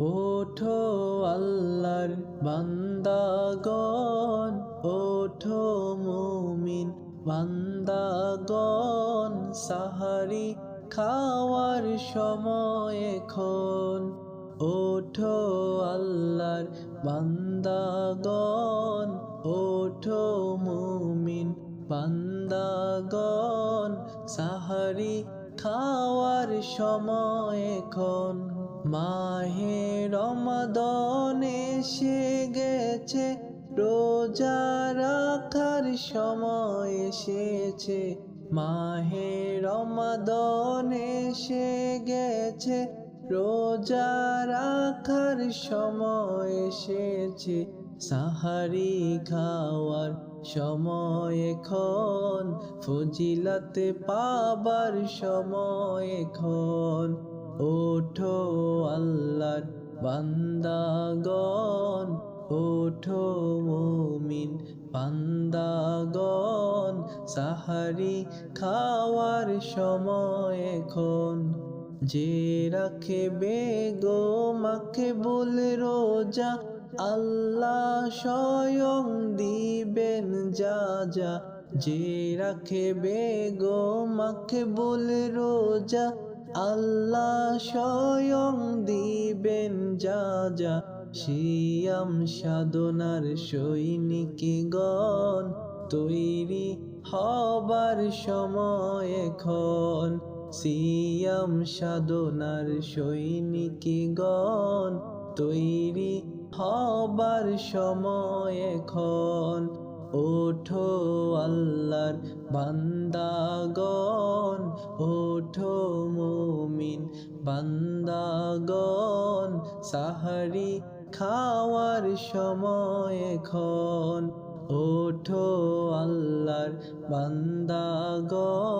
ওঠো আল্লাহর বান্দাগণ, ওঠো মুমিন বান্দাগণ, সাহারি খাওয়ার সময় এখন। ওঠো আল্লাহর বান্দাগণ, ওঠো মুমিন বান্দাগণ, সাহারি খাওয়ার সময় এখন মাহে রমাদন এসে গেছে, রোজা রাখার সময় এসেছে, মাহে রমাদন এসে গেছে রোজা রাখার সময় এসেছে। সাহারি খাওয়ার সময় এখন। ফজিলাতে পাবার সময় এখন। ওঠো আল্লাহর বান্দাগণ। ওঠো মুমিন বান্দাগণ। সাহারি খাওয়ার সময় এখন। যে রাখে বেগো মাকে বলে রোজা, আল্লাহ স্বয়ং দিবেন যা যা। যে রাখে বেগো মাকে বলে রোজা, আল্লাহ স্বয়ং দিবেন যা যা। শিয়াম সাধনার সৈনিকগণ তৈরি হবার সময় এখন। সিয়াম সাধনার সৈনিকগণ তৈরি হবার সময় এখন। ওঠো আল্লাহর বান্দাগণ, ওঠো মুমিন বান্দাগণ, সাহারি খাওয়ার সময় এখন। ওঠো আল্লাহর বান্দাগণ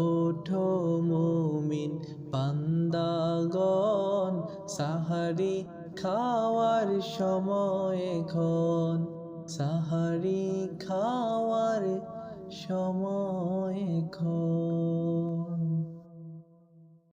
ওঠো মুমিন বান্দাগণ সাহারি খাওয়ার সময় এখন। সাহারি খাওয়ার সময় এখন।